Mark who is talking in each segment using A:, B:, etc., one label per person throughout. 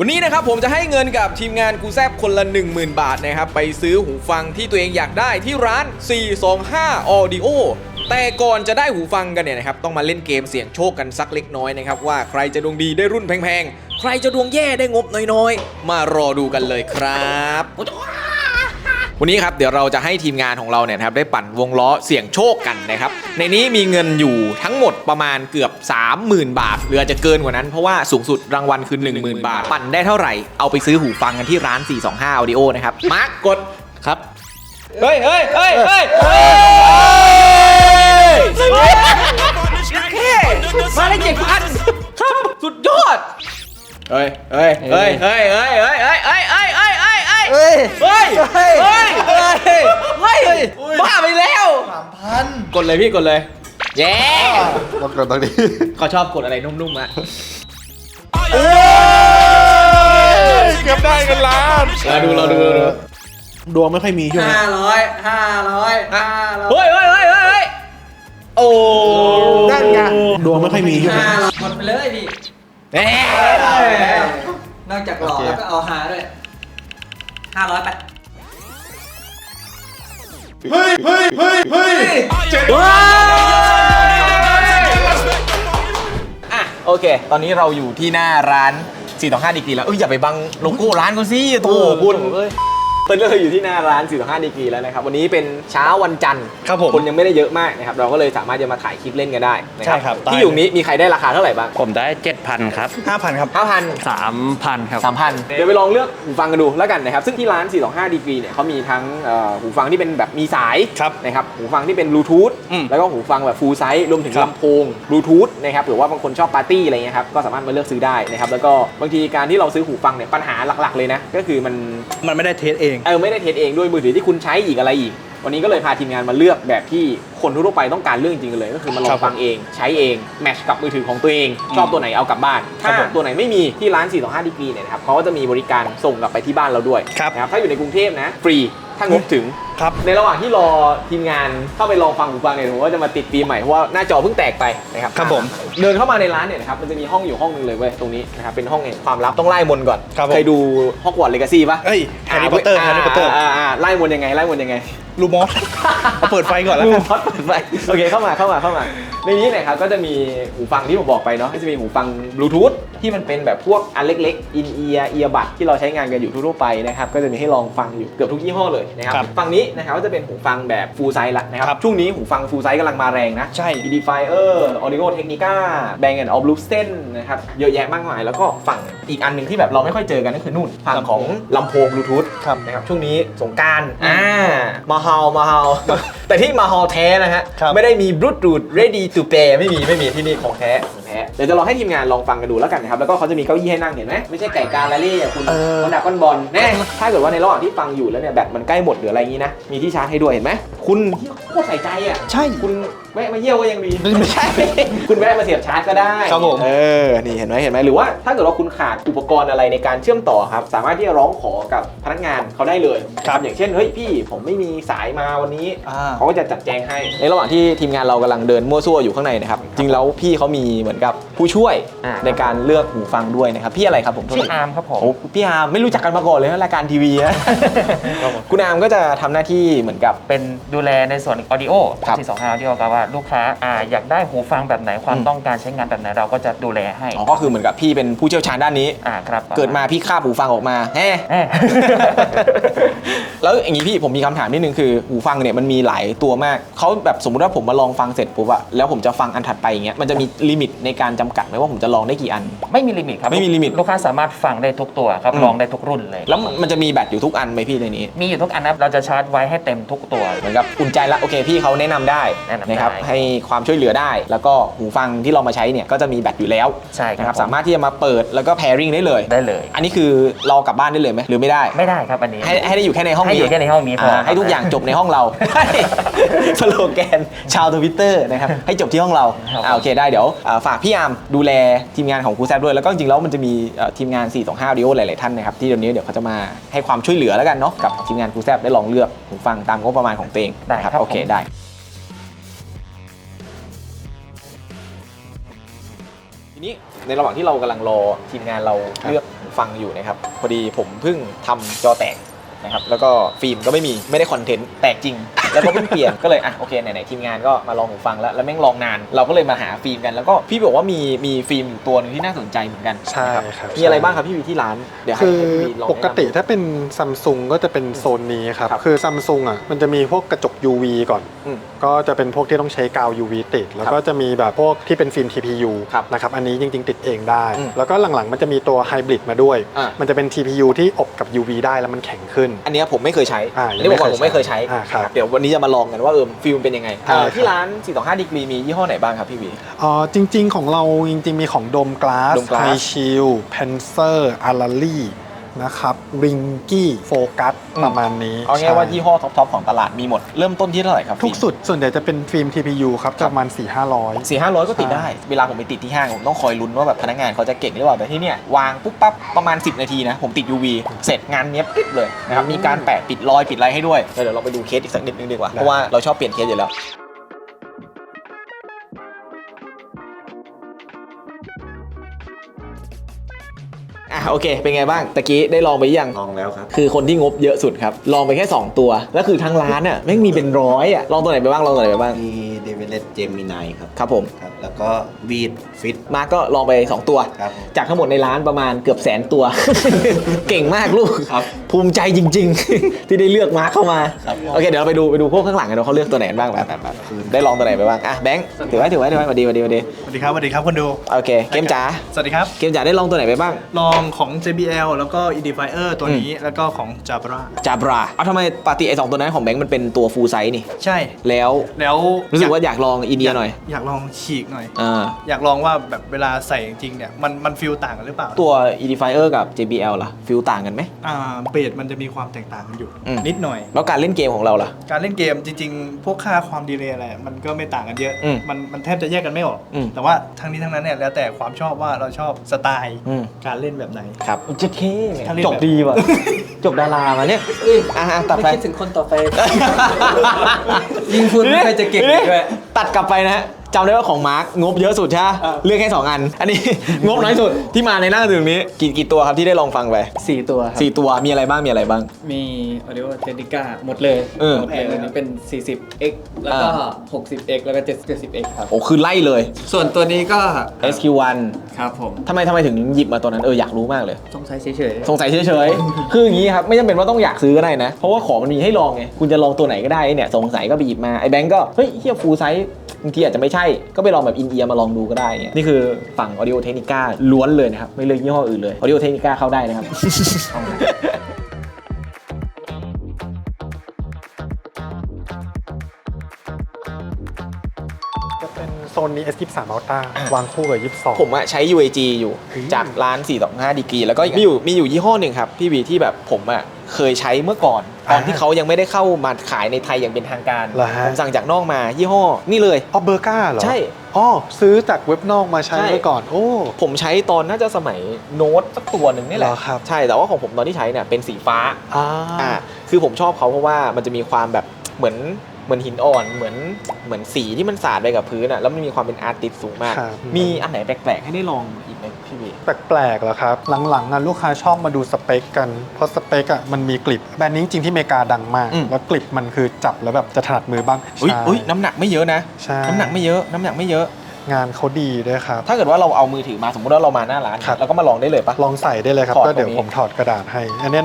A: วันนี้นะครับผมจะให้เงินกับทีมงานกูแซบคนละ 10,000 บาทนะครับ ไปซื้อหูฟังที่ตัวเองอยากได้ที่ร้าน 425 Audio แต่ก่อนจะได้หูฟังกันเนี่ยนะครับ ต้องมาเล่นเกมเสี่ยงโชคกันสักเล็กน้อยนะครับ ว่าใครจะดวงดีได้รุ่นแพงๆ ใครจะดวงแย่ได้งบน้อยๆ มารอดูกันเลยครับ วันนี้ครับเดี๋ยวเราจะให้ทีมงานของเราเนี่ยนะครับได้ปั่นวงล้อเสี่ยงโชคกันนะครับในนี้มีเงินอยู่ทั้งหมดประมาณเกือบ 30,000 บาทหรืออาจจะเกินกว่านั้นเพราะว่าสูงสุดรางวัลคือ10,000 บาท ปั่นได้เท่าไหร่เอาไปซื้อหูฟังกันที่ร้าน 425 Audio นะครับมาร์กกดครับเฮ้ยเฮ้ยเฮ้ยเฮ้ยเฮ้ยแค่มาได้เจ็ดพันครับสุดยอดเฮ้ยเฮ้ยเฮ้ยเฮ้ยเฮ้ยเฮ้ยเฮ้ย เฮ้ยเฮ้ยเฮ้ยเฮ้ยเฮ้ย
B: เฮ้ย
A: เฮ้ย เฮ้ย เฮ้ย เฮ้ย เฮ้ย บ้าไปแล้ว
B: สามพัน
A: กดเลยพี่กดเลย เย้
B: กดกดตรงนี้
A: เขาชอบกดอะไรนุ่มๆอะ
B: เกือบได้กันล้าน
A: เราดูเราดูเราดู
B: ดวงไม่ค่อยมีใช่ไหม
C: ห้าร้อยห้าร้อยห้าร้อย
A: เฮ้ยเฮ้ยเฮ้ยเฮ้ยเฮ้ยโอ้
B: นั่นไงดวงไม่ค่อยมีใช่ไหม
C: ห้าร้อยหมดไปเลยพี่
A: แหม
C: นอกจากหล่อแล้วก็เอาหาด้วย ห้าร้อยไป
B: เฮ้ยเฮ้ยเฮ้ยเฮ้ย
A: ว้าวอะโอเค ตอนนี้เราอยู่ที่หน้าร้าน 425ดีกรีแล้ว เอ้ย อย่าไปบังโลโก้ร้านเขาสิโถคุณตอนนี้ เราอยู่ที่หน้าร้าน425ดีกรีแล้วนะครับ วันนี้เป็นเช้าวันจันทร์
B: ครับผม
A: คนยังไม่ได้เยอะมากนะครับ เราก็เลยสามารถจะมาถ่ายคลิปเล่นกันได้นะ
B: ใช่ครับได้
A: ที่อยู่นี้มีใครได้ราคาเท่าไหร่บ้าง
D: ผมได้ 7,000 ครับ
B: ห้าพันครับ
A: ห้าพัน
D: 3,000 ครับ
A: สามพันเดี๋ยวไปลองเลือกหูฟังกันดูแล้วกันนะครับ ซึ่งที่ร้าน 425 ดีกรีเนี่ยเขามีทั้งเอ่อหูฟังที่เป็นแบบมีสาย
B: ครับ
A: นะครับ หูฟังที่เป็นบลูทูธ
B: อืม
A: แล้วก็หูฟังแบบฟูลไซส์รวมถึง
B: ครับ
A: ลำโพงบลูทูธนะครับหรือว่าบางคนชอบปาร์ตี้อะไรเงี้ยครับ ก็สามารถมาเลือกซื้อได้นะครับ แล้วก็บางทีการที่เราซื้อหูฟังเนี่ยปัญหาหลักๆเลยนะ ก็คือมัน
B: มันไม่ได้เทสเอง
A: เออไม่ได้เทสเองด้วยมือถือที่คุณใช้อีกอะไรอีก วันนี้ก็เลยพาทีมงานมาเลือกแบบที่ คนทั่วๆไปต้องการเรื่องจริงๆเลย ก็คือมาลอ
B: ครั
A: ง
B: บ
A: ฟังเอง ใช้เอง แมทชกับมือถือของตัวเอง ชอบตัวไหนเอากลับบ้าน
B: ครั
A: ถ้า
B: บผม
A: ตัวไหนไม่มีที่ร้าน 425ดีกรีเนี่ยนะครับเขาก็จะมีบริการส่งกลับไปที่บ้านเราด้วย
B: ครับ
A: นะครับถ้าอยู่ในกรุงเทพนะฟรีถ้างบถึง
B: ครับ
A: ในระหว่างที่รอทีมงานเข้าไปลองฟังหูฟังเนี่ยผมก็จะมาติดปีใหม่เพราะว่าหน้าจอเพิ่งแตกไปนะครับ
B: ครับผม
A: เดินเข้ามาในร้านเนี่ยนะครับมันจะมีห้องอยู่ห้องหนึงเลยเว้ยตรงนี้นะครับเป็นห้องแห่งความลับต้องไล่มนต์ก่อน
B: ครับผม
A: เคยดูฮอกวอตส์เลกาซี่ปะ
B: เอ้ยแฮร์รี่พอตเตอร์แฮร์รี่พอตเตอร์าาา
A: ไล่มนต์ยังไงไล่มนต์ยังไง
B: ลูมอสเอาเปิดไฟก่อนแล้ว
A: ลู
B: กัน
A: มอสเปิดไฟโอเคเข้ามาเข้ามาเข้ามา ในนี้เนะครับก็จะมีหูฟังที่ผมบอกไปเนาะก็จะมีหูฟังบลูทูธที่มันเป็นแบบพวกอันเล็กๆอินเอียร์เอียบัดที่เราใช้งานกันอยู่ทั่วๆไปนะครับก็จะมีให้ลองฟังอยู่เกือบทุกยี่ห้อเลยนะครับ
B: ครับ
A: ฝั่งนี้นะครับก็จะเป็นหูฟังแบบฟูลไซส์ละนะครับ
B: ครับ
A: ช่วงนี้หูฟังฟูลไซส์กำลังมาแรงนะ
B: ใช่
A: Edifier Audio Technica Bang Olufsen นะครับเยอะแยะมากมาย แล้วก็ฝั่งอีกอันหนึ่งที่แบบเราไม่ค่อยเจอกันก็คือนู่นฝั่งของลำโพงบลูทูธ
B: ครับ
A: นะครับช่วงนี้สงกรารอ่ามาฮาลมาฮาลแต่ที่มาฮาลแท้นะฮะ
B: ครับ
A: ไม่ได้มีบลูทูธ ready to play ไม่มีไม่มีที่นี่ของแท้ของแท้เดี๋ยวจะลองให้ทีมงานลองฟังกันดูแล้วกันนะครับ แล้วก็เขาจะมีเก้าอี้ให้นั่งเห็นไหมไม่ใช่ไก่กาลาเล่อย่างคุณ
B: เออ
A: คนดักก้อนบอลแน่ถ้าเกิดว่าในระหว่างที่ฟังอยู่แล้วเนี่ยแบตมันใกล้หมดหรืออะไรอย่างนี้นะมีที่ชาร์จให้ด้วยเห็นไหมคุณที่โคตรใส่ใจอะ
B: ใช่
A: คุณ แวะมาเยี่ยวก็ยังมี
B: ไม่ใช่
A: คุณแวะมาเสียบชาร์จก็ได้
B: ครับผม
A: เออนี่เห็นไหมเห็นไหมหรือว่าถ้าเกิดว่าคุณขาดอุปกรณ์อะไรในการเชื่อมต่อครับ สามารถที่จะร้องขอกับพนักงานเขาได้เลย
B: ครับ
A: อย่างเช่นเฮ้ยพี่ผมไม่มีสายมาวันนี้
B: อ่า
A: เขาก็จะจัดแจงให้ในระหว่างที่ทีมงานเรากำลังเดินมั่วซั่วอยู่ข้างในนะครับจริงแล้วพี่เขามีเหมือนกับผู้ช่วย
D: อ่า
A: ในการเลือกหูฟังด้วยนะครับพี่อะไรครับผมโทษ
D: ชื่อ
A: ที
D: อาร์มครับผม
A: โอ้พี่อาร์มไม่รู้จักกันมาก่อนเลยนะรายการทีวีนะคุณอาร์มก็จะทำหน้าที่เหมือนกับ
D: เป็นดูแลในส่วนออดิโอ
A: ครับ
D: ที่สองห้าออดิโอก็ว่าลูกค้าอ่าอยากได้หูฟังแบบไหนความ
A: อืม
D: ต้องการใช้งานแบบไหนเราก็จะดูแลให้
A: อ๋อก็คือเหมือนกับพี่เป็นผู้เชี่ยวชาญด้านนี้
D: อ่าครับ
A: เกิดมาพี่คาบหูฟังออกมาแฮ่
D: เอ๊ะ
A: แล้วอย่างนี้พี่ผมมีคำถามนิดนึงคือหูฟังเนี่ยมันมีหลายตัวมากเขาแบบสมมุติว่าผมมาลองฟังเสร็จปุ๊บอะแล้วผมจะฟังอันถัดไปอย่างเงี้ยมันจะมีลิมิตในการจำกัดไหมว่าผมจะลองได้กี่อัน
D: ไม่มีลิมิตครับ
A: ไม่มีลิมิต
D: ลูกค้าสามารถฟังได้ทุกตัวครับ
A: อืม
D: ลองได้ทุกรุ่นเลย
A: แล้วมันจะมีแบตอยู่ทุกอันไหมพี่ในนี้
D: มีอยู่ทุกอันนะครับเราจะชาร์จไว้ให้เต็มทุกตัว
A: เหมือนกับอุ่นใจละโอเคพี่เขาแนะนำได้
D: แนะนำได้
A: นะครับให้ความช่วยเหลือได้ แล้วก็หูฟังที่เรามาใช้เนี่ยก็จะมีแบตอยู่แล้ว
D: ใช่
A: นะค
D: ค
A: รั
D: รั
A: บบสามารถที่จะมาเปิดแล้วก็ pairing ได้เลย
D: ได้เลย
A: อันนี้คือเรากลับบ้านได้เลยไหมหรือไม่ได้
D: ไม่ได้ครับอันนี้
A: ให้ให้ได้อยู่แค่ในห้อง
D: ให้
A: นี้
D: อยู่แค่ในห้องนี้พอ
A: อ่า
D: ครับ
A: ให้ทุกอย่างจบในห้องเรา สโลแกนชาวทวิตเตอร์นะครับ ให้จบที่ห้องเรา
D: ครับ
A: อ่าโอเคได้เดี๋ยวอ่าฝากพี่อาร์มดูแลทีมงานของครูแซบด้วย แล้วก็จริงๆแล้วมันจะมีเอ่อทีมงาน 425 Audio หลายๆท่านนะครับ ที่เดี๋ยวนี้เดี๋ยวเขาจะมาให้ความช่วยเหลือแล้วกันเนาะกับทีมงานครูแซบได้ลองเลือกหูฟังตามงบประมาณของตัวเอง
D: ได้
A: นะครับ โอเค
D: ผม
A: ได้ นี้ในระหว่างที่เรากำลังรอทีมงานเราเลือกหูฟังอยู่นะครับ พอดีผมเพิ่งทำจอแตก นะครับแล้วก็ฟิล์มก็ไม่มีไม่ได้คอนเทนต์แตกจริง แล้วก็เพิ่งเปลี่ยนก็เลยอะโอเคไหนๆทีมงานก็มาลองหูฟังแล้วแล้วแม่งลองนาน เราก็เลยมาหาฟิล์มกันแล้วก็พี่บอกว่ามีมีฟิล์มอยู่ตัวหนึงที่น่าสนใจเหมือนกัน
E: ใช่
A: นะครับ มีอะไรบ้างครับพี่วีที่ร้านเดี๋ยวให้
E: คือ
A: ให้พี่วีลอง
E: ปกติ
A: แนะนำ
E: ถ้าเป็นซัมซุงก็จะเป็นโซนนี้ครับ
A: ครับ
E: คือซัมซุงอะมันจะมีพวกกระจก UV ก่อน
A: อืม
E: ก็จะเป็นพวกที่ต้องใช้กาว UV ติด แล้ว
A: ครับ
E: ก็จะมีแบบพวกที่เป็นฟิล์ม TPU
A: ครับ
E: นะครับอันนี้จริง ๆ ติดเองได้
A: อืมแล้ว
E: แล้วก็หลังๆ มันจะมีตัวไฮบริดมาด้วย
A: อ่า
E: มันจะเป็น TPU ที่อบกับ UV ได้แล้วมันแข็งขึ้น
A: อันเนี้ยผมไม่เคยใช้
E: อ่า
A: อันนี้บอกก่อนผมไม่เคยใช้
E: อ่าครับ
A: เดี๋ยววันนี้จะมาลองกันว่าเออฟิล์มเป็นยังไง
E: ใช่
A: เอ่อ
E: ครับ
A: ที่ร้าน 425ดีกรีมียี่ห้อไหนบ้างครับพี่วี
E: อ๋อจริง ๆ ของเราจริงๆมีของโดมกลาส
A: Dome Glass
E: ไฮชิลเพนเซอร์อาราลี่ นะครับริงกี้โฟกัส
A: อืม
E: ประมาณนี้
A: เอาง่ายๆว่า
E: ใช่
A: ยี่ห้อท็อปๆของตลาดมีหมด เริ่มต้นที่เท่าไหร่ครับ
E: ทุกสุดส่วนใหญ่จะเป็นฟิล์ม TPU ครับจะประมาณ 4 5 0 0
A: สี่ห้าร้อยก็ติดได้ เวลาผมไปติดที่ห้างผมต้องคอยลุ้นว่าแบบพนักงานเขาจะเก่งหรือเปล่า แต่ที่เนี่ยวางปุ๊บปั๊บประมาณ 10 นาทีนะ ผมติด UV เสร็จงานเนี้ยปิ๊บเลยนะครับ มีการแปะปิดรอยปิดอะไรให้ด้วย เดี๋ยวเราไปดูเคสอีกสักนิดนึงดีกว่า เพราะว่าเราชอบเปลี่ยนเคสอยู่แล้ว โอเค เป็นไงบ้างตะกี้ได้ลองไปยัง
F: ลองแล้วครับ
A: คือคนที่งบเยอะสุดครับ ลองไปแค่ 2 ตัว แล้วคือทางร้านอะแม่งมีเป็นร้อยอะ ลองตัวไหนไปบ้าง ลองตัวไหนไปบ้าง
F: มีเดวิเลตเจมินายครับ
A: ครับผม
F: ครับ แล้วก็วีดฟิต
A: มาร์กก็ลองไป 2 ตัว
F: ครับ
A: จากทั้งหมดในร้านประมาณเกือบแสนตัว เก่งมากลูก
F: ครับ
A: ภูมิใจจริง ๆ ที่ได้เลือกมาร์กเข้ามา
F: ครับ
A: โอเค เดี๋ยวเราไปดูไปดูพวกข้างหลังกันว่าเขาเลือกตัวไหนกันบ้างแบบแบบแบบได้ลองตัวไหนไปบ้าง อะแบงค์ถือไว้ถือไว้ถือไว้สวัสดีสวัสดีสวัสดี
B: สวัสดีครับสวัสดีครับคนดู
A: โอเค เกมจ๋า
B: สวัสดีครับ
A: เกมจ๋าได้ลองตัวไหนไปบ้าง
B: ลองของ JBL แล้วก็ Edifier ตัวนี้ แล้วก็ของ Jabra
A: จาบราเอาทำไมปกติไอ้สองตัวนั้นของแบงค์มันเป็นตัวฟูลไซส์นี่
B: ใช่
A: แล้ว
B: แล้ว
A: รู้สึกว่าอยากลองอินเดียหน่อย
B: อยากลองฉีกหน่อย
A: อ่า
B: อยากลองว่าแบบเวลาใส่จริงๆเนี่ย มันมันฟิลต่างกันหรือเปล่า
A: ตัว Edifier กับ JBL ล่ะ ฟิลต่างกันไหม
B: อ่าเบสมันจะมีความแตกต่างกันอยู่
A: อืม
B: นิดหน่อย
A: แล้วการเล่นเกมของเราล่ะ
B: การเล่นเกมจริง ๆ พวกค่าความดีเลย์อะไรมันก็ไม่ต่างกันเยอะ
A: อืม
B: มันมันแทบจะแยกกันไม่ออก
A: อืม
B: แต่ว่าทั้งนี้ทั้งนั้นเนี่ยแล้วแต่ความชอบว่าเราชอบสไตล์
A: อืม
B: การเล่นแบบไหน
A: ครับจะเท่
B: ถ้าเล่น
A: จ
B: แบบ
A: บ ดีว่ะ จบดารามาเนี่ยอะอะตัด
C: ไม่
A: ไป
C: คิดถึงคนต่อไป ยิงคุณไม่เคยจะเก่งด้วย
A: ตัดกลับไปนะฮะ จำได้ว่าของมาร์กงบเยอะสุดใช่ไหมเลือกแค่2อัน อันนี้ งบน้อยสุดที่มาในหน้าถึงนี้ กี่กี่ตัวครับที่ได้ลองฟังไป
C: สี่ตัวครับ
A: สี่ตัวมีอะไรบ้างมีอะไรบ้าง
C: มี Audio Technica หมดเลย
A: เออ
C: หมดเลยอันนี้เป็น 40x แล้วก็ 60x แล้วก็ 70x ครับ
A: โอ้คือไล่เลย
C: ส่วนตัวนี้ก็
A: SQ1
C: ครับผม
A: ทำไมทำไมถึงหยิบมาตัวนั้นเอออยากรู้มากเลย
C: ต้องใช้เฉย
A: สงสัยเฉยๆ คืออย่างนี้ครับไม่จำเป็นว่าต้องอยากซื้อก็ได้นะ เพราะว่าของมันมีให้ลองไง คุณจะลองตัวไหนก็ได้เนี่ยสงสัยก็ไปหยิบมา ไอ้แบงก์ก็ เฮ้ยเฮียฟูลไซส์บางทีอาจจะไม่ใช่ก็ไปลองแบบอินเอียร์มาลองดูก็ได้เนี่ยนี่คือฝั่ง Audio Technica ล้วนเลยนะครับ ไม่เลือกยี่ห้ออื่นเลย Audio Technica เข้าได้นะครับ
E: จะเป็นโซนนี้ S23 Ultra วางคู่กับ22
A: ผมอะใช้ UAG อยู่
E: เฮ้ย
A: จากร้าน425ดีกรีแล้วก็มีอยู่มีอยู่ยี่ห้อหนึ่งครับ พี่วีที่แบบผมอะ เคยใช้เมื่อก่อน ตอนที่เขายังไม่ได้เข้ามาขายในไทยอย่างเป็นทางการ
E: เหรอฮะ
A: ผมสั่งจากนอกมายี่ห้อนี่เลย
E: อ๋อเบอร์ก้าเหรอ
A: ใช่
E: อ๋อซื้อจากเว็บนอกมาใช้
A: ใช่
E: ไว้ก่อนโอ้
A: ผมใช้ตอนน่าจะสมัยโน้ตสักตัวหนึ่งนี่แหละ
E: เหรอครับ
A: ใช่แต่ว่าของผมตอนที่ใช้เนี่ยเป็นสีฟ้า
E: อ่า
A: อ่าคือผมชอบเขาเพราะว่ามันจะมีความแบบเหมือนเหมือนหินอ่อนเหมือนเหมือนสีที่มันสาดไปกับพื้นอะแล้วมันมีความเป็นอาร์ติสสูงมาก
E: ครับ
A: มีอันไหนแปลกๆให้ได้ลองอีกไหม พี่วี
E: แปลกๆเหรอครับ หลังๆอะลูกค้าชอบมาดูสเปคกัน เพราะสเปคอะมันมีกลิบแบรนด์นี้จริงๆที่อเมริกาดังมาก
A: อืม
E: แล้วกลิบมันคือจับแล้วแบบจะถนัดมือบ้าง
A: อุ้ย
E: ใช่
A: อุ้ยน้ำหนักไม่เยอะนะ
E: ใช่
A: น้ำหนักไม่เยอะ น้ำหนักไม่เยอะ
E: งานเขาดีด้วยครับ
A: ถ้าเกิดว่าเราเอามือถือมาสมมติว่าเรามาหน้าร้าน
E: ครับ
A: เราก็มาลองได้เลยปะ
E: ลองใส่ได้เลยครับ
A: ถอด
E: ก็เดี๋ยว
A: ตรงนี้
E: ผมถอดกระดาษให้ อันเนี้ย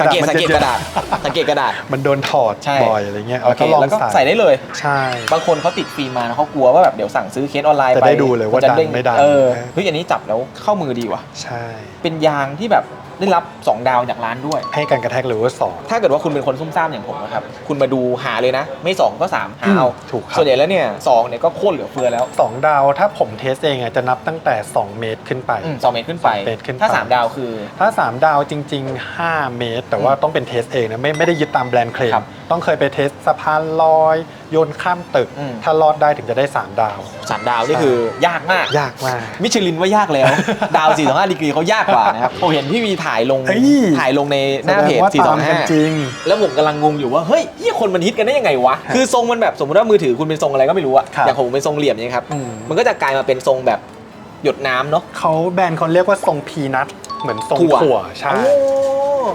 A: สังเกต
E: มั
A: สังเกต
E: ย
A: ก
E: อะ
A: ระดาษสังเกตกระดาษ
E: มันโดนถอด
A: ใช่
E: บ่อยอะไรเงี้ย
A: โอ
E: แล้ว
A: เค
E: ก็ลอง
A: แล้วก็
E: ใส่
A: ใส่ได้เลย
E: ใช่
A: บางคนเขาติดฟิล์มมานะเขากลัวว่าแบบเดี๋ยวสั่งซื้อเคสออนไลน์
E: จะ
A: ไป
E: ได้ดูเลยว่า
A: จะ
E: ดังไม่ดัง
A: เออเฮ้ยอันนี้จับแล้วเข้ามือดีว่ะ
E: ใช่
A: เป็นยางที่แบบได้รับ 2 ดาวจากร้านด้วย
E: ให้การกระแทกเลเวลสอง
A: ถ้าเกิดว่าคุณเป็นคนซุ่มซ่ามอย่างผมนะครับ คุณมาดูหาเลยนะ ไม่ 2 ก็ 3 หาเอา
E: ถูกครับ
A: ส่วนใหญ่แล้วเนี่ยสองเนี่ยก็โคตรเหลือเฟือแล้ว
E: สองดาวถ้าผมเทสเองอะจะนับตั้งแต่ 2 เมตรขึ้นไป
A: อืมสองเมตรขึ้นไป
E: สองเมตรขึ้นไป
A: ถ้า3ดาวคือ
E: ถ้า 3 ดาวจริง ๆ 5 เมตร แต่ว่าต้องเป็นเทสเองนะไม่ไม่ได้ยึดตามแบรนด์เคลม
A: ครับ
E: ต้องเคยไปเทสสะพานลอย โยนข้ามตึก
A: อืม
E: ถ้ารอดได้ถึงจะได้ 3 ดาว
A: 3ดาวนี่คือยากมาก
E: ยากมาก
A: มิชลินว่ายากแล้ว ดาว4 2 5ดีกรีเขายากกว่านะครับผมเห็นพี่วีถ่ายลง
E: เอ้ย
A: ถ่ายลงในหน้าเพจ
E: แสดงว่าตามกันจริง
A: 425แล้วผมกำลังงงอยู่ว่าเฮ้ยเหียคนมันฮิตกันได้ยังไงวะ คือทรงมันแบบสมมติว่ามือถือคุณเป็นทรงอะไรก็ไม่รู้อะ
E: ครับ
A: อย่างของผมเป็นทรงเหลี่ยมเนี่ยครับ
E: อืม
A: มันก็จะกลายมาเป็นทรงแบบหยดน้ำเนาะ
E: เขาแบรนด์เขาเรียกว่าทรงพีนัทเหมือนทรง
A: ถั่ว
E: ถั่วใช่
A: โอ้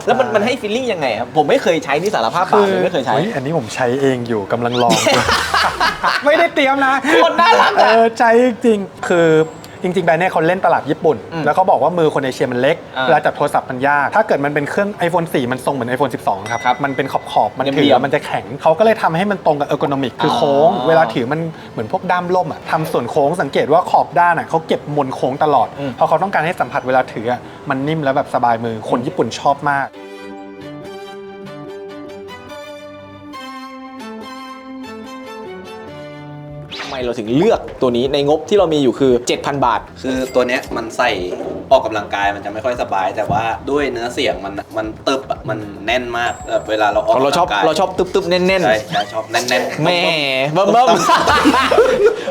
A: แล้วมันมันให้ฟีลลิ่งยังไงครับผมไม่เคยใช้นี่สารภาพบาปเลยไม่เคยใช้
E: ฮ้อันนี้ผมใช้เองอยู่กำลังลอง ไม่ได้เตรียมนะ
A: คนน่ารัก
E: เอ
A: อะ
E: อใจจริงๆคือ จริงๆแบรนด์เนี่ยเขาเล่นตลาดญี่ปุ่น
A: อืม
E: แล้วเขาบอกว่ามือคนเอเชียมันเล็ก
A: อ่า
E: เวลาจับโทรศัพท์มันยาก ถ้าเกิดมันเป็นเครื่อง iPhone 4 มันทรงเหมือน iPhone 12 ครับ
A: ครับ
E: มันเป็นขอบขอบๆมัน
A: เหลี่
E: ถื
A: ยม
E: อมันจะแข็ง เขาก็เลยทำให้มันตรงกับเออร์โกนอมิกคืออ
A: อ
E: โค้ง เวลาถือมันเหมือนพวกด้ามล่มอะทำส่วนโค้งสังเกตว่าขอบด้านอะเขาเก็บมนโค้งตลอด
A: อืม
E: เพราะเขาต้องการให้สัมผัสเวลาถืออะมันนิ่มแล้วแบบสบายมือคนญี่ปุ่นชอบมาก
A: ไมเราถึงเลือกตัวนี้ในงบที่เรามีอยู่คือ 7,000 บาท
F: คือตัวเนี้ยมันใส่ออกกำลังกายมันจะไม่ค่อยสบาย แต่ว่าด้วยเนื้อเสียงมันมันตึบอะมันแน่นมากแบบเวลาเราออก
A: เราชอบ
F: กำลังกาย
A: เราชอบตึ๊บๆแน่น
F: ใช่ใช่ชอบแน่น
A: ๆแม่เบิ่มเบิ่ม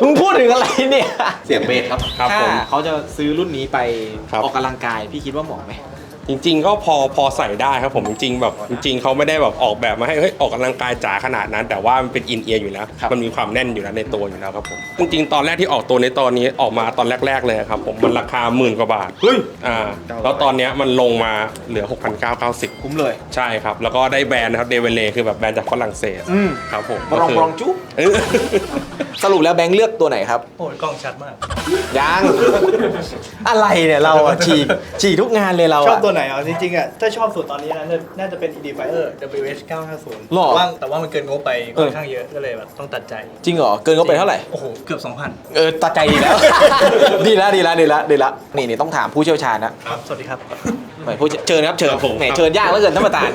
A: มึงพูดถึงอะไรเนี่ย
F: เสียงเบสครับ
G: ครับ
A: ถ้า
G: ผม
A: เขาจะซื้อรุ่นนี้ไป
G: ครับ
A: ออกกำลังกาย พี่คิดว่าเหมาะไหม
G: จริง ๆ ก็พอพอใส่ได้ครับผมจริงๆแบบจริง ๆเขาไม่ได้แบบออกแบบมาให้เฮ้ยออกกำลังกายจ๋าขนาดนั้น แต่ว่ามันเป็นอินเอียร์อยู่แล้ว
A: ครับ
G: มันมีความแน่นอยู่แล้วในตัวอยู่แล้วครับผมจริงๆตอนแรกที่ออกตัวในตอนนี้ออกมาตอนแรก ๆเลยครับผมมันราคาหมื่นกว่าบาท
A: เฮ้ย
G: อ่าแล้วตอนเนี้ยมันลงมาเหลือ 6,990
A: คุ้มเลย
G: ใช่ครับ แล้วก็ได้แบรนด์นะครับเดเวเลคือแบบแบรนด์จากฝรั่งเศส
A: อืม
G: ครับผม
A: บรอง
G: คื
A: บรองจุ๊บ
G: เออ
A: สรุปแล้วแบงค์เลือกตัวไหนครับ
B: โอ้ยกล้องชัดมาก
A: ยัง อะไรเนี่ยเราอะฉีกฉีกทุกงานเลยเรา
B: ชอบ
A: อะ
B: ตัวไหนอะจริงๆอะถ้าชอบสุดตอนนี้นะน่าน่าจะเป็น Edifier WH 950
A: หรอ
B: แต่ว่าแต่ว่ามันเกินงบไปค่อนข้างเยอะก็เลยแบบต้องตัดใจ
A: จริงเหรอ เกินก็ไปเท่าไหร่
B: โอ้โห เกือบ 2,000
A: เออตัดใจดีแล้ว ดีแล้วดีแล้วดีแล้วดีแล้วนี่นี่ต้องถามผู้เชี่ยวชาญนะ
B: ครับ สวัสดีครับ
A: ห มายผู้เชิญครับเชิญ
G: ครับผม
A: แหมเชิญยากเหลือเกินท่านประธาน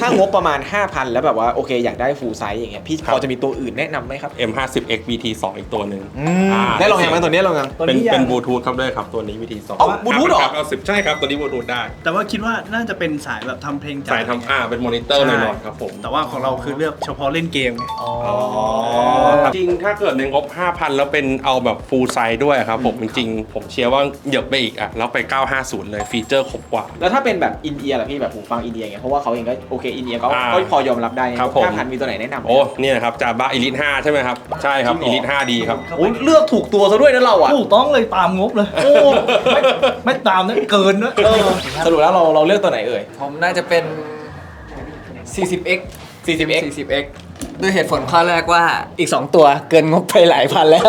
A: ถ้างบประมาณ 5,000 แล้วแบบว่าโอเคอยากได้ฟูลไซส์อย่างเงี้ยพี่พอจะมีตัวอื่นแนะนำไหมครับ
G: M50X VT2 อีกตัวหนึ่ง
A: อืม
G: อ่า
A: ได้ลองยังไหมตัวนี้ลองยัง
B: ตัว
G: เป็น
B: นี้ยัง
G: เป็นบลูทูธครับด้วยครับ ตัวนี้ VT2
A: เอ้า Bluetooth เหรอ
G: เอาสิบใช่ครับ ตัวนี้บลูทูธได้
B: แต่ว่าคิดว่าน่าจะเป็นสายแบบทำเพลงจ๋า
G: สายทำอ่าเป็นมอนิเตอร์หน่อยๆครับผม
B: แต่ว่าของเราคือเลือกเฉพาะเล่นเกมไง
G: จริงถ้าเกิดในงบ 5,000 แล้วเป็นเอาแบบฟูลไซส์ด้วยครับผมจริงๆผมเชียร์ว่าเหยียบไปอีกอะแล้วไป 950 เลยฟีเจอร์ครบกว่า
A: แล้วถ้าเป็นแบบอินเอียร์ล่ะพี่แบบหูฟังอินเอียร์เงี้ยเพราะว่าเขาเองก็โอเคอินเอียร์ก็
G: อ่า
A: ก็พอยอมรับได้
G: ครับผม
A: ห้าพันมีตัวไหนแนะนำไหม
G: โอ้เนี่ยนะครับจาบ้าอีลิท5ใช่ไหมครับ ใช่ครับอีลิท5ดีครับ
A: โอ้ยเลือกถูกตัวซะด้วยนะเราอะ
B: ถูกต้องเลยตามงบเลย ไม่ไม่ตามนะเกินนะ
A: สรุปแล้วเราเราเลือกตัวไหนเอ่ย
C: ผมน่าจะเป็น 40x
A: 40x
C: 40x ด้วยเหตุผลข้อแรกว่าอีก 2 ตัวเกินงบไปหลายพันแล้ว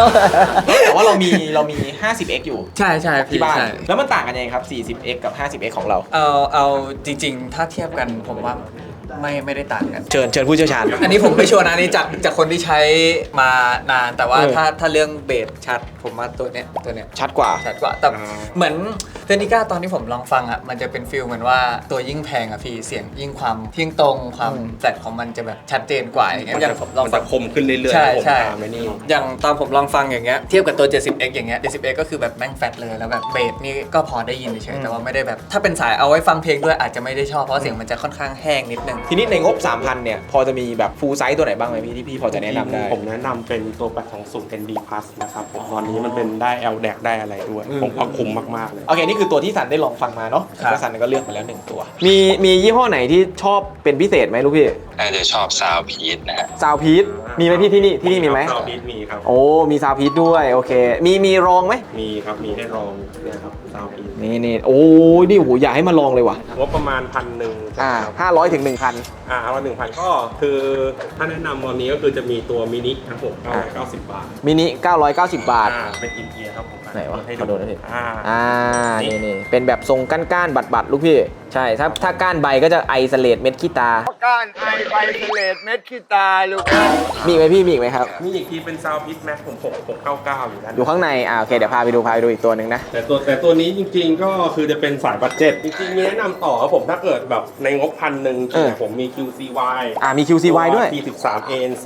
A: แต่ว่าเรามีเรามี 50x อยู่
C: ใช่ใช่
A: ที่บ้าน
C: ใช่
A: แล้วมันต่างกันยังไงครับ 40x กับ 50x ของเรา
C: เอาเอาจริง ๆ ถ้าเทียบกันผมว่า ไม่ไม่ได้ต่างกัน
A: เชิญเชิญผู้เชี่ยวชาญ
C: อันนี้ผมไม่ชัวร์นะอันนี้จากจากคนที่ใช้มานานแต่ว่า
A: เออ
C: ถ้าถ้าเรื่องเบสชัดผมว่าตัวเนี้ยตัวเนี้ย
A: ชัดกว่า
C: ชัดกว่าแต่
G: อ่า
C: เหมือนเทนิก้าตอนที่ผมลองฟังอะมันจะเป็นฟิลเหมือนว่าตัวยิ่งแพงอะพี่เสียงยิ่งความยิ่งตรงความ
A: อืม
C: แฟลตของมันจะแบบชัดเจนกว่าอย่างเงี้ย
G: มัน
C: อย่าง
G: จะ
C: ผมลอง
G: มัน
C: ฟั
G: จะ
C: ง
G: คมขึ้นเรื่อยๆ
C: ใช่
G: ครับผม
C: ใช่
G: ตามไอ้นี่
C: อย่างตอนผมลองฟังอย่างเงี้ยเทียบกับตัว 70x อย่างเงี้ย 70x ก็คือแบบแม่งแฟลตเลยแล้วแบบเบสนี่ก็พอได้ยินเฉยๆแต่ว่าไม่ได้แบบ ถ้าเป็นสายเอาไว้ฟังเพลงด้วยอาจจะไม่ได้ชอบเพราะเสียงมันจะค่อนข้างแห้งนิดนึง
A: ทีนี้ในงบ 3,000 เนี่ย พอจะมีแบบฟูลไซส์ตัวไหนบ้างไหมพี่ที่พี่พอจะแนะนำได้
G: ผมแนะนำเป็นตัว 820 ND Plus นะครับผมตอนนี้มันเป็นได้ LDAC ได้อะไรด้วย
A: อืม
G: ผมว่าคุ้มมากๆเลย
A: โอเค นี่คือตัวที่สันได้ลองฟังมาเนาะ
C: ครับ
A: แล้วสันก็เลือกมาแล้วหนึ่งตัว มีมียี่ห้อไหนที่ชอบเป็นพิเศษไหมลูกพี่
H: น่าจะชอบซาวพีทนะฮะ
A: ซาวพีทมีไหมพี่ที่นี่ที่นี่มีไหม
G: ซาวพีทมีครับ
A: โอ้มีซาวพีทด้วยโอเค มีมีรองไหม
G: มีครับ มีให้ลองเนี่ยครับ ซาวพีท
A: นี่นี่โอ้ยนี่โหอยากให้มาลองเลยว่ะ
G: งบประมาณพันหนึ่ง
A: อ่าห้าร้อยถึงหนึ่งพัน
G: อ่าเอาหนึ่งพันก็คือ ถ้าแนะนำวันนี้ก็คือจะมีตัวมินิครับผม990บาท
A: มินิ990 บาท
G: อ่าเป็นอินเอียร์ครับผม
A: ไหนวะ
G: ให้
A: ขอดูหน่อยดิ
G: อ่า
A: อ่านี่นี่เป็นแบบทรงก้านๆบัดๆลูกพี่ ใช่ถ้าถ้าก้านใบก็จะไอสเลดเม็ดขี้ตา
I: ก้านไอใบเสลดเม็ดขี้ตาลูก
A: มีไหมพี่มีอีกไหมครับ
G: มีอีกทีเป็นซาวพีทแม็กผม6 699อยู่ด้าน
A: อยู่ข้างในอ่าโอเคเดี๋ยวพาไปดูพาไปดูอีกตัวหนึ่งนะ
G: แต่ตัวแต่ตัวนี้จริงๆก็คือจะเป็นสายบัตเจ็ตจริงๆมีแนะนำต่อครับผมถ้าเกิดแบบในงบพันหนึ่ง
A: เออ
G: ผมมี QCY
A: อ่ามี QCY ด้วย
G: T13 ANC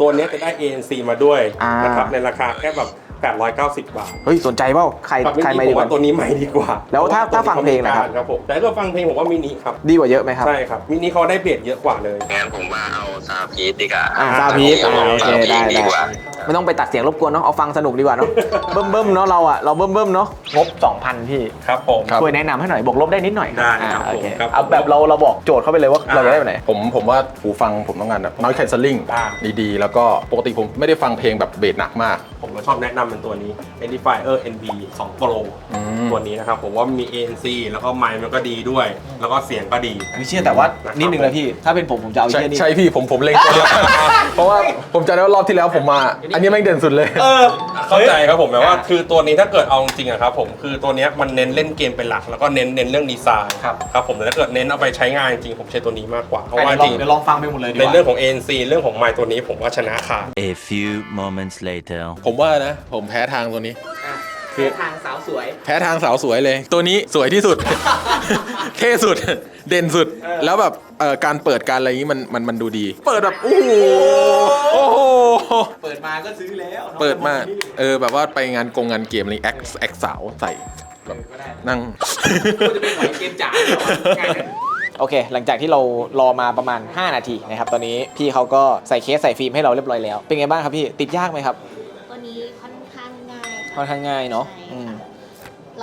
G: ตัวเนี้ยจะได้ ANC มาด้วย
A: อ่าน
G: นะครับในราคาแค่แบบ 890 บาท
A: เฮ้ยสนใจเปล่าใคร
G: ครับ
A: ใคร
G: จ
A: ไม่
G: ริงๆ
A: ดี
G: ผม
A: กว่า
G: ว่าตัวนี้ใหม่ดีกว่า
A: แล้วถ้า
G: เพระ
A: ถ้าฟังเพลงนะครับ
G: ครับผมแต่ถ้าฟังเพลงผมว่ามินิครับ
A: ดีกว่าเยอะไหมครับ
G: ใช่ครับมินิเขาได้เบสเยอะกว่าเลย
H: งั้นผมมาเอาซาวพีทดีกว่า
A: อ่าซาวพีท
H: ผม
A: อ่า
H: เอา
A: โอเค
H: ซาวพี
A: ได้
H: ทดี
A: ได้
H: กว่า
A: ไม่ต้องไปตัดเสียงรบกวนเนาะเอาฟังสนุกดีกว่าเนาะเบิ่มเบิ่มๆเนาะเราอะเราเบิ่มเบิ่มๆเนาะงบ 2,000พี่
G: ครับผม
A: ช่วยแนะนำให้หน่อยบวกลบได้นิดหน่อย
G: ได้
A: อ่า
G: ครับ
A: โอเค
G: ผมครับ
A: เอาแบบเราเราบอกโจทย์เข้าไปเลยว่าเราจะได้แบบไหน
J: ผมผมว่าหูฟังผมต้องการแบบน้อยแคนเซลลิ่ง
G: อ่า
J: ดีๆ แล้วก็ปกติผมไม่ได้ฟังเพลงแบบเบสหนักมาก
G: ผมก็ชอบแนะนำเป็นตัวนี้ Edifier NB 2 Pro ตัวนี้นะครับ ผมว่ามี ANC แล้วก็ไมค์มันก็ดีด้วย แล้วก็เสียงก็ดี
A: ไม่เชื่อแต่ว่านิดนึงนะพี่ ถ้าเป็นผมผมจะเอา
J: ใช่
A: เชี่ยนี่
J: ใช่พี่ผมผมเล็งตัวเดียวกันเพราะว่าผมจำได้ว่ารอบที่แล้วผมมา อันนี้แม่งเด่นสุดเลย
A: เออ
G: เข้าใจครับผมแบบว่าคือตัวนี้ถ้าเกิดเอาจริงๆอะครับผมคือตัวเนี้ยมันเน้นเล่นเกมเป็นหลัก แล้วก็เน้นเน้นเรื่องดีไซน์
A: ครับ
G: ครับผมแต่ถ้าเกิดเน้นเอาไปใช้งานจริงๆผมใช้ตัวนี้มากกว่าเพราะ
A: อะ
G: ว่า
A: เดี๋ยวล
G: จ
A: อง
G: ริง
A: เดี๋ยวลองฟังไปหมดเลยดีก
G: ใน
A: ว่า
G: เรื่องของ ANC เรื่องของไมค์ตัวนี้ผมว่าชนะขาด
K: A few moments later
J: ผมว่านะ ผมแพ้ทางตัวนี้
A: คือ ทางสาวสวย
J: แพ้ทางสาวสวยเลย ตัวนี้สวยที่สุด เท่สุด เด่นสุดแล้วแบบเอ่อการเปิดการอะไรอย่างนี้มันมันมันดูดี เปิดแบบโอ้โหโอ้โห
A: เปิดมาก็ซื้อแล้วน้อง
J: เปิดมาเออแบบว่าไปงานกงงานเกมอะไรแอคแอคสาวใส่แบบนั่ง
A: จะเป็นหอยเกมจ๋าโอเค หลังจากที่เรารอมาประมาณ 5 นาทีนะครับ ตอนนี้พี่เขาก็ใส่เคสใส่ฟิล์มให้เราเรียบร้อยแล้ว เป็นไงบ้างครับพี่ ติดยากไหมครับ ค่อนข้างง่ายเนอะ
L: ใช่
A: อืม
L: ค่ะ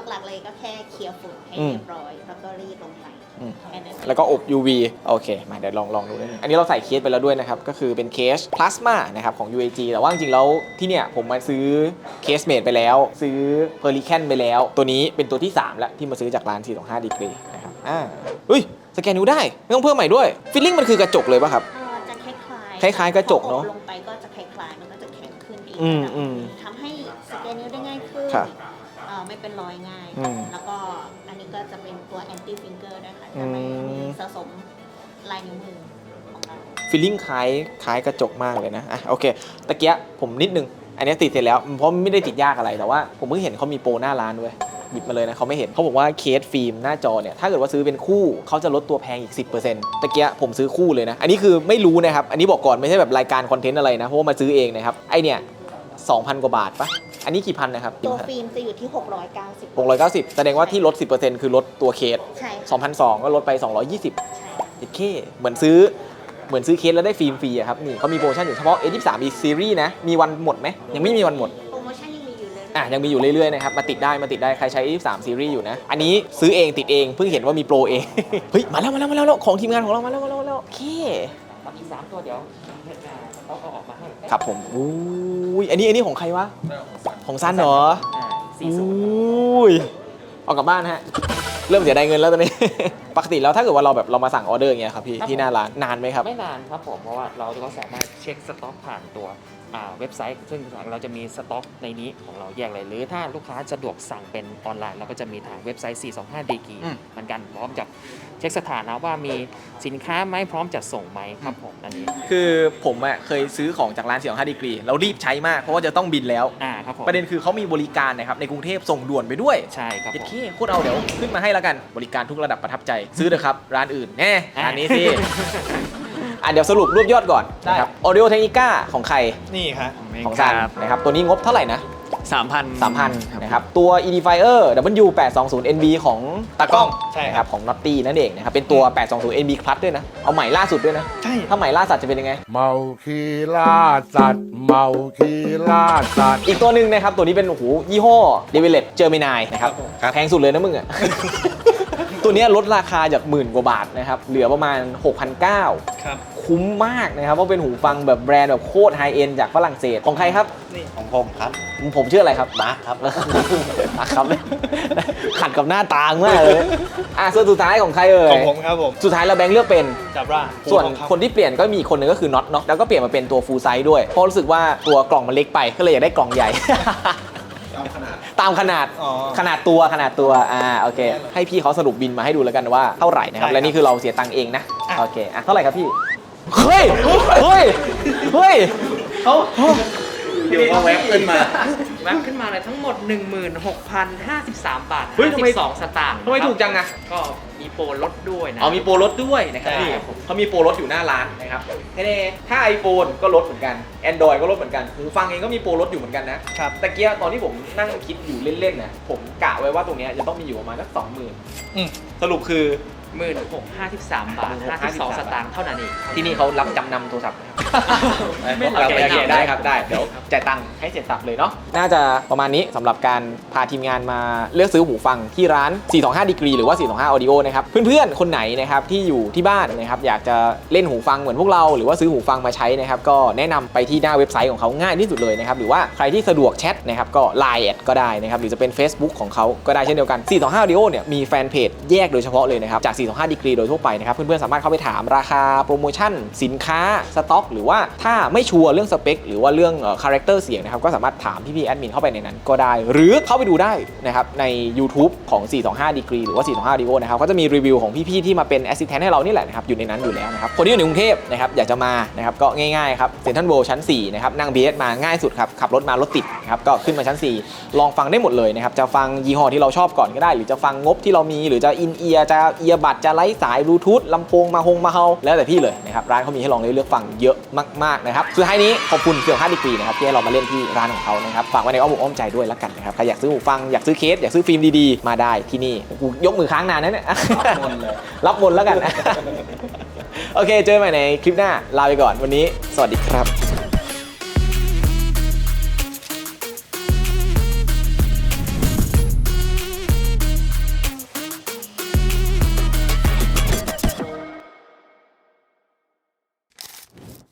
L: หลักๆเลยก็แค่เคลียร์ฝุ่นให้
A: อืม
L: เรียบร้อย แล้วก็รีดลงไป
A: อืม
L: แค่นั้น
A: แล้วก็อบ UV โอเค มาเดี๋ยวลองลองดูนิดนึงอันนี้เราใส่เคสไปแล้วด้วยนะครับ ก็คือเป็นเคสพลาสมานะครับของ UAG แต่ว่าจริงๆแล้วที่เนี่ยผมมาซื้อเคสเมดไปแล้ว ซื้อเพอร์ลิแคนไปแล้ว ตัวนี้เป็นตัวที่ 3 แล้วที่มาซื้อจากร้าน 425ดีกรีนะครับ อ่าเฮ้ย สแกนนิ้วได้ ไม่ต้องเพิ่มใหม่ด้วยฟิลลิ่งมันคือกระจกเลยป่ะครับ
L: เอ่อจะคล้ายๆ
A: คล้ายๆกระจกเนอะ
L: พออบลงไปก็จะคล้ายๆ มันก็จะแข็งขึ้นอีก
A: อืม
L: ระดับ
A: อืม
L: ทำให้ สแกนนิ้วได้ง่ายขึ้น
A: ครับ
L: เอ่อไม่เป็นรอยง่าย
A: อืม
L: แล้วก็อันนี้ก็จะเป็นตัว anti finger ด้วยค่ะ
A: อื
L: จะ
A: ม
L: ไม่มีสะสมลายนิ้วมือของเรา
A: ฟีลลิ่งคล้ายคล้ายกระจกมากเลยนะ อะโอเค ตะเกียะผมนิดนึง อันนี้ติดเสร็จแล้ว เพราะไม่ได้ติดยากอะไรแต่ว่า ผมเพิ่งเห็นเขามีโปรหน้าร้านด้วย หยิบมาเลยนะเขาไม่เห็นเขาบอกว่าเคสฟิล์มหน้าจอเนี่ย ถ้าเกิดว่าซื้อเป็นคู่เขาจะลดตัวแพงอีก 10%ตะเกียะผมซื้อคู่เลยนะ อันนี้คือไม่รู้นะครับ อันนี้บอกก่อนไม่ใช่แบบรายการคอนเทนต์อะไรนะ เพราะว่ามาซื้อเองนะครับ ไอเนี่ย 2,000 กว่าบาทปะอันนี้กี่พันนะครับ
L: ตัวฟิล์มจะอยู่ที่ 690
A: 690 แสดงว่าที่ลด 10%คือลดตัวเคส
L: ใช่ค่ะ
A: 2,200ก็ลดไป 220
L: ใช่
A: เจ็ดเคเหมือนซื้อเหมือนซื้อเคสแล้วได้ฟิล์มฟรีอะครับนี่เขามีโปรโมชั่นอยู่เฉพาะ A23 มีซีรีส์นะมีวันหมดไหมยังไม่มีวันหมด
L: โปรโมชั่นยังมีอยู่เลย
A: อะยังมีอยู่เรื่อยๆนะครับมาติดได้มาติดได้ใครใช้ A23 ซีรีส์อยู่นะ อันนี้ซื้อเองติดเองเพิ่งเห็นว่ามีโปรเอง เฮ้ย มาแล้วมาแล้วมาแล้วของทีมงานของเรามาแล้วมาแล้วมาแล้วโอเค
D: อีกสามตัวเดี๋ยวเขาเอาออกมาให้
A: ครับผมอุ้ยอันนี้อันนี้ของใครวะ ของซันเหรอ
D: อ่าสี่
A: อ
D: ศูนย์ุ้
A: ยเอากลับบ้านฮะ เริ่มเสียดายเงินแล้วตอนนี้ ปกติแล้วถ้าเกิดว่าเราแบบเรามาสั่งออเดอร์อย่างเงี้ยครับพี่ที่หน้าร้านนานไหมครับ
D: ไม่นานครับผมเพราะว่าเราก็สามารถเช็คสต็อกผ่านตัวอ่าเว็บไซต์ ซึ่งเราจะมีสต็อกในนี้ของเราแยกเลย หรือถ้าลูกค้าสะดวกสั่งเป็นออนไลน์เราก็จะมีทางเว็บไซต์ 425 d g
A: อืม
D: เหมือนกันพร้อมกับ เช็คสถานะว่ามีสินค้าไหมพร้อมจัดส่งไหมครับผมอันนี้
A: คือผมอะเคยซื้อของจากร้านเสี่ยงห้าดีกรีแล้วรีบใช้มากเพราะว่าจะต้องบินแล้ว
D: อ่าครับผม
A: ประเด็นคือเขามีบริการนะครับในกรุงเทพส่งด่วนไปด้วย
D: ใช่ครับ
A: เจ็ด
D: ผม
A: เคโคตรเอาเดี๋ยวขึ้นมาให้แล้วกันบริการทุกระดับประทับใจซื้อเถอะครับ ร้านอื่นแน่
D: อะ
A: ร้านนี้สิ อะเดี๋ยวสรุปรวบยอดก่อนนะครับ Audio Technica ของใคร
B: นี่ครับ
A: ของซันนะครับตัวนี้งบเท่าไหร่นะ
C: สามพัน
A: 3,000นะครับตัว Edifier W820 NB ของตากล้อง
B: ใช่ครับ
A: นะครับของ Notty นั่นเองนะครับเป็นตัว 820 NB Plus ด้วยนะ เอาใหม่ล่าสุดด้วยนะ
B: ใช่
A: ถ้าใหม่ล่าสัตว์จะเป็นยังไง
I: เมาคีล่าสัตว์เมาคีล่าสัตว์
A: อีกตัวหนึ่งนะครับ ตัวนี้เป็นโอ้โหยี่ห้อ d e v e l o p Gemini นะครับแพงสุดเลยนะมึงอะ ตัวเนี้ยลดราคาจากหมื่นกว่าบาทนะครับ เหลือประมาณ 6,900
B: ครับ
A: คุ้มมากนะครับเพราะเป็นหูฟังแบบแบรนด์แบบโคตรไฮเอ็นจากฝรั่งเศสของใครครับ
B: นี่
F: ของผมครับ
A: ผมชื่ออะไรครับมาร์คครับมาร์คครับ ขัดกับหน้าตางมากเลย อะส่วนสุดท้ายของใครเอ่ย
B: ของผมครับผม
A: สุดท้ายเราแบงค์เลือกเป็น
B: จับร่า
A: ส่วนคนที่เปลี่ยนก็มีอีกคนหนึ่งก็คือน็อตเนาะแล้วก็เปลี่ยนมาเป็นตัวฟูลไซส์ด้วยเพราะรู้สึกว่าตัวกล่องมันเล็กไปก็เลยอยากได้กล่องใหญ่ ตามขนาด
B: อ๋อ
A: ขนาดตัวขนาดตัวอ่าโอเค ให้พี่เขาสรุปบินมาให้ดูแล้วกันว่าเท่าไหร่นะครับ
B: ใช่ครับ
A: และนี่คือเราเสียตังค์เองนะ
B: อะ
A: โอเคอะเท่าไหร่ครับพี่เฮ้ยเฮ้ยเฮ้ย
B: เขา
F: เดี๋ยวก็แวบขึ้นมา
D: แวบขึ้นมาเลยทั้งหมด 16,053 บาท
A: เฮ้ยทำไม
D: 52สตางค์
A: ทำไมถูกจังอะ
D: ก็มีโปรลดด้วยนะ
A: อ๋อมีโปรลดด้วยนะครับ
B: ใช่
A: นี่เขามีโปรลดอยู่หน้าร้านนะครับเน่ๆถ้า iPhone ก็ลดเหมือนกัน Android ก็ลดเหมือนกันหูฟังเองก็มีโปรลดอยู่เหมือนกันนะครับ ตะเกียตอนที่ผมนั่งคิดอยู่เล่นๆนะผมกะไว้ว่าตรงเนี้ยจะต้องมีอยู่ประมาณสักสองหมื่น
B: อืม
A: สรุปคือ
D: หมื่นหกห้าสิบสามบาทห้าสิบสองสตางค์เท่านั้นเอง
A: ที่นี่เขารับจำนำโทรศัพท์
D: ไม่
A: โอ
D: รับ
A: เค
D: จำนำ
A: โอเคได้ครับได้เดี๋ยวจ่ายตังค์ให้เสร็จสับเลยเนาะน่าจะประมาณนี้สำหรับการพาทีมงานมาเลือกซื้อหูฟังที่ร้าน 425ดีกรีหรือว่า 425 Audio นะครับเพื่อนๆ คนไหนนะครับที่อยู่ที่บ้านนะครับอยากจะเล่นหูฟังเหมือนพวกเราหรือว่าซื้อหูฟังมาใช้นะครับก็แนะนำไปที่หน้าเว็บไซต์ของเขาง่ายที่สุดเลยนะครับหรือว่าใครที่สะดวกแชทนะครับก็ Line แอดก็ได้นะครับหรือจะเป็น Facebook ของเขาก็ได้เช่นเดียวกัน 425 Audio เนี่ยมีแฟนเพจแยกโดยเฉพาะเลยนะครับจาก425ดีกรีโดยทั่วไปนะครับ เพื่อนๆ สามารถเข้าไปถามราคาโปรโมชั่น สินค้า สต็อก หรือว่าถ้าไม่ชัวร์เรื่องสเปค หรือว่าเรื่องคาแรคเตอร์เสียงนะครับ ก็สามารถถามพี่ๆแอดมินเข้าไปในนั้นก็ได้ หรือเข้าไปดูได้นะครับใน YouTube ของ 425ดีกรีหรือว่า 425ดีโอนะครับ ก็จะมีรีวิวของพี่ๆ ที่มาเป็นแอสซิสแตนต์ให้เรานี่แหละนะครับอยู่ในนั้นอยู่แล้วนะครับคนที่อยู่ในกรุงเทพนะครับอยากจะมานะครับก็ง่ายๆครับเซ็นทรัลเวิลด์ชั้น4นะครับนั่ง BS มาง่ายสุดครับขับรถมารถติดนะครับก็ขึ้นมาชั้น 4 ลองฟังได้หมดเลยนะครับจะฟังยี่ห้อที่เราชอบก่อนก็ได้ หรือจะฟังงบที่เรามีหรือจะอินเอียร์จะเอียบัดจะไร้สายบลูทูธลำโพงมาฮงมาเฮาแล้วแต่พี่เลยนะครับร้านเขามีให้ลองเลือกฟังเยอะมากๆนะครับสุดท้ายนี้ขอบคุณเสี่ยว5ดีกรีนะครับที่ให้เรามาเล่นที่ร้านของเขานะครับฝากไว้ในอ้อมอกอ้อมใจด้วยแล้วกันนะครับใครอยากซื้อหูฟังอยากซื้อเคสอยากซื้อฟิล์มดีๆ มาได้ที่นี่กูยกมือค้างนานนะเนี่ยรับบนแล้วกัน โอเค เจอกันใหม่ในคลิปหน้าลาไปก่อนวันนี้ สวัสดีครับ